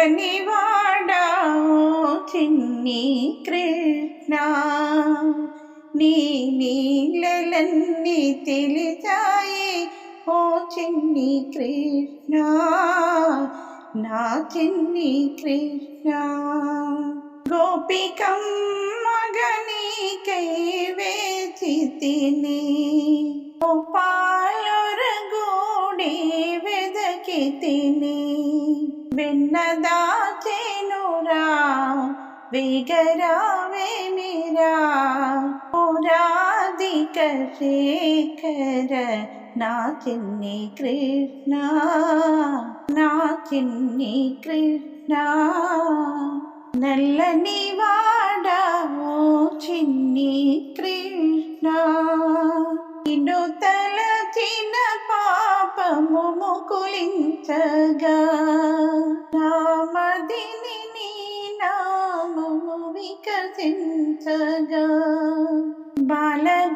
తెల్లని వాడా చిన్ని కృష్ణ. నీ నీళ్ళలన్నీ తెలిసాయి ఓ చిన్ని కృష్ణ. నా చిన్ని కృష్ణ. గోపికం మగనీకై వేచి తిని. పాలొరగూడి వెదకి విగరావే మీరా వేగరావేమిరా పురాధిక శేఖర నా చిన్ని కృష్ణ నా చిన్ని కృష్ణ. నల్లని వాడా చిన్ని కృష్ణ ఇను చిన్న పాపము ముకులించగా వికసించగా బాలగోపాలుడా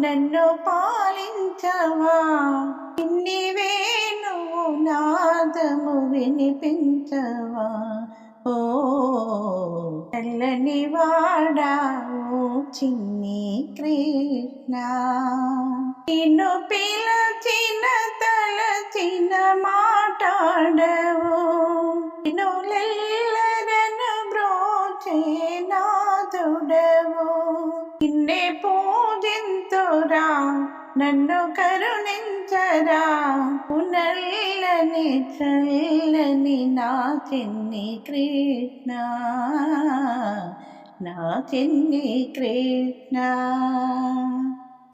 నన్ను పాలించవా? ఇన్నివే నువ్వు నాదము వినిపించవా? ఓ తెల్లని వాడా ఓ చిన్ని కృష్ణ. నిన్ను పిలచిన తలచిన మాట్లాడవు నిన్నులెల్లరను నిన్నే పూజింతురా నన్ను కరుణించరా. పునల్లని చల్లని నా చిన్ని కృష్ణ నా చిన్ని కృష్ణ.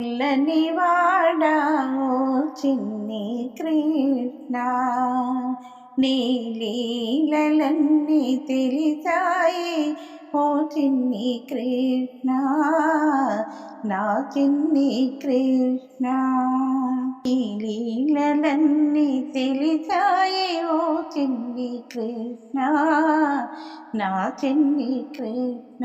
పిల్లని వాడా చిన్ని కృష్ణ నీ లీలలన్నీ తెలిసాయి. చిన్ని కృష్ణ నా చిన్ని కృష్ణ. ఈ లీలలన్నీ తెలిసాయి ఓ చిన్ని కృష్ణ నా చిన్ని కృష్ణ.